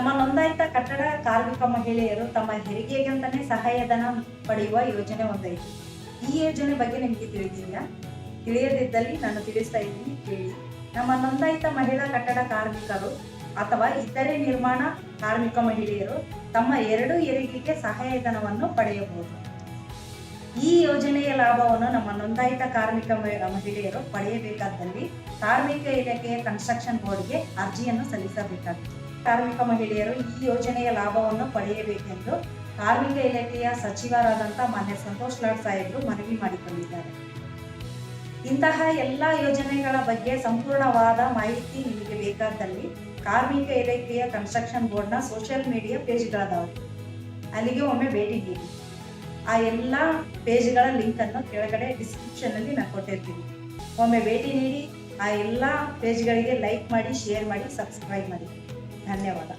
ನಮ್ಮ ನೋಂದಾಯಿತ ಕಟ್ಟಡ ಕಾರ್ಮಿಕ ಮಹಿಳೆಯರು ತಮ್ಮ ಹೆರಿಗೆಗಂತಾನೆ ಸಹಾಯಧನ ಪಡೆಯುವ ಯೋಜನೆ ಒಂದೈತಿ. ಈ ಯೋಜನೆ ಬಗ್ಗೆ ನಿಮಗೆ ತಿಳಿದಿದೆಯಾ? ತಿಳಿಯದಿದ್ದಲ್ಲಿ ನಾನು ತಿಳಿಸ್ತಾ ಇದ್ದೀನಿ, ಕೇಳಿ. ನಮ್ಮ ನೋಂದಾಯಿತ ಮಹಿಳಾ ಕಟ್ಟಡ ಕಾರ್ಮಿಕರು ಅಥವಾ ಇತರೆ ನಿರ್ಮಾಣ ಕಾರ್ಮಿಕ ಮಹಿಳೆಯರು ತಮ್ಮ ಎರಡು ಹೆರಿಗೆಗೆ ಸಹಾಯಧನವನ್ನು ಪಡೆಯಬಹುದು. ಈ ಯೋಜನೆಯ ಲಾಭವನ್ನು ನಮ್ಮ ನೋಂದಾಯಿತ ಕಾರ್ಮಿಕ ಮಹಿಳೆಯರು ಪಡೆಯಬೇಕಾದಲ್ಲಿ ಕಾರ್ಮಿಕ ಇಲಾಖೆಯ ಕನ್ಸ್ಟ್ರಕ್ಷನ್ ಬೋರ್ಡ್ಗೆ ಅರ್ಜಿಯನ್ನು ಸಲ್ಲಿಸಬೇಕಾಗುತ್ತದೆ ಕಾರ್ಮಿಕ ಮಹಿಳೆಯರು ಈ ಯೋಜನೆಯ ಲಾಭವನ್ನು ಪಡೆಯಬೇಕೆಂದು ಕಾರ್ಮಿಕ ಇಲಾಖೆಯ ಸಚಿವರಾದಂಥ ಮಾನ್ಯ ಸಂತೋಷ್ ಲಾಡ್ ಸಾಹೇಬರು ಮನವಿ ಮಾಡಿಕೊಂಡಿದ್ದಾರೆ. ಇಂತಹ ಎಲ್ಲ ಯೋಜನೆಗಳ ಬಗ್ಗೆ ಸಂಪೂರ್ಣವಾದ ಮಾಹಿತಿ ನಿಮಗೆ ಬೇಕಾದಲ್ಲಿ ಕಾರ್ಮಿಕ ಇಲಾಖೆಯ ಕನ್ಸ್ಟ್ರಕ್ಷನ್ ಬೋರ್ಡ್ನ ಸೋಷಿಯಲ್ ಮೀಡಿಯಾ ಪೇಜ್ಗಳದಾವೆ. ಅಲ್ಲಿಗೆ ಒಮ್ಮೆ ಭೇಟಿ ನೀಡಿ. ಆ ಎಲ್ಲ ಪೇಜ್ಗಳ ಲಿಂಕನ್ನು ಕೆಳಗಡೆ ಡಿಸ್ಕ್ರಿಪ್ಷನಲ್ಲಿ ನಾನು ಕೊಟ್ಟಿರ್ತೀನಿ. ಒಮ್ಮೆ ಭೇಟಿ ನೀಡಿ, ಆ ಎಲ್ಲ ಪೇಜ್ಗಳಿಗೆ ಲೈಕ್ ಮಾಡಿ, ಶೇರ್ ಮಾಡಿ, ಸಬ್ಸ್ಕ್ರೈಬ್ ಮಾಡಿ. ధన్యవాదాలు.